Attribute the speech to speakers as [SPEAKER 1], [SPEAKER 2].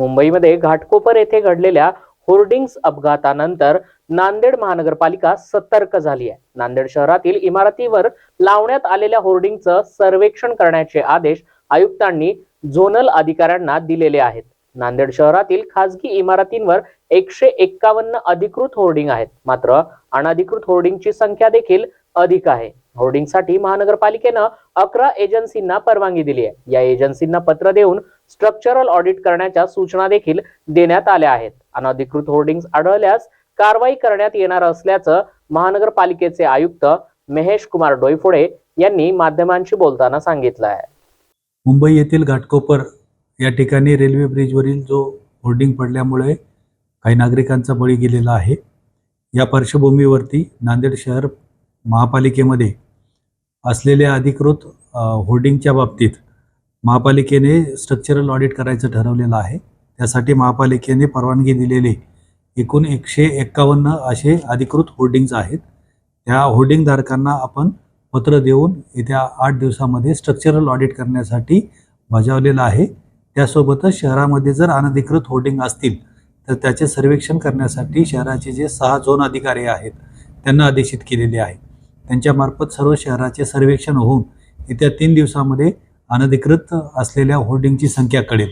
[SPEAKER 1] मुंबईमध्ये घाटकोपर येथे घडलेल्या होर्डिंग्स अपघातानंतर नांदेड महानगरपालिका सतर्क झाली आहे. नांदेड शहरातील इमारतीवर लावण्यात आलेल्या होर्डिंगचं सर्वेक्षण करण्याचे आदेश आयुक्तांनी झोनल अधिकाऱ्यांना दिलेले आहेत. नांदेड शहरातील खासगी इमारतींवर एकशे एक्कावन्न अधिकृत होर्डिंग आहेत. मात्र अनधिकृत होर्डिंगची संख्या देखील अधिक आहे. होर्डिंगसाठी महानगरपालिकेनं अकरा एजन्सींना परवानगी दिली आहे. या एजन्सींना पत्र देऊन स्ट्रक्चरल ऑडिट करण्याच्या सूचना देखील देण्यात आल्या आहेत. अनधिकृत होर्डिंग आढळल्यास कारवाई करण्यात येणार असल्याचं महानगरपालिकेचे आयुक्त महेश कुमार डोईफोडे यांनी माध्यमांशी बोलताना सांगितलं आहे.
[SPEAKER 2] मुंबई येथील घाटकोपर या ठिकाणी रेल्वे ब्रिजवरील जो होर्डिंग पडल्यामुळे काही नागरिकांचा बळी गेलेला आहे. या पार्श्वभूमीवरती नांदेड शहर महापालिकेमध्ये असलेल्या अधिकृत होर्डिंगच्या बाबतीत महापालिकेने स्ट्रक्चरल ऑडिट करायचं ठरवलेलं आहे. त्यासाठी महापालिकेने परवानगी दिलेली एकूण एकशे एक्कावन्न असे अधिकृत होर्डिंग्ज आहेत. त्या होर्डिंगधारकांना आपण पत्र देऊन येत्या आठ दिवसामध्ये स्ट्रक्चरल ऑडिट करण्यासाठी बजावलेलं आहे. त्यासोबतच शहरामध्ये जर अनधिकृत होर्डिंग असतील तर त्याचे सर्वेक्षण करण्यासाठी शहराचे जे सहा झोन अधिकारी आहेत त्यांना आदेशित केलेले आहे त्यांच्यामार्फत सर्व शहराचे सर्वेक्षण होऊन येत्या तीन दिवसामध्ये अनधिकृत असलेल्या होर्डिंगची संख्या कळेल.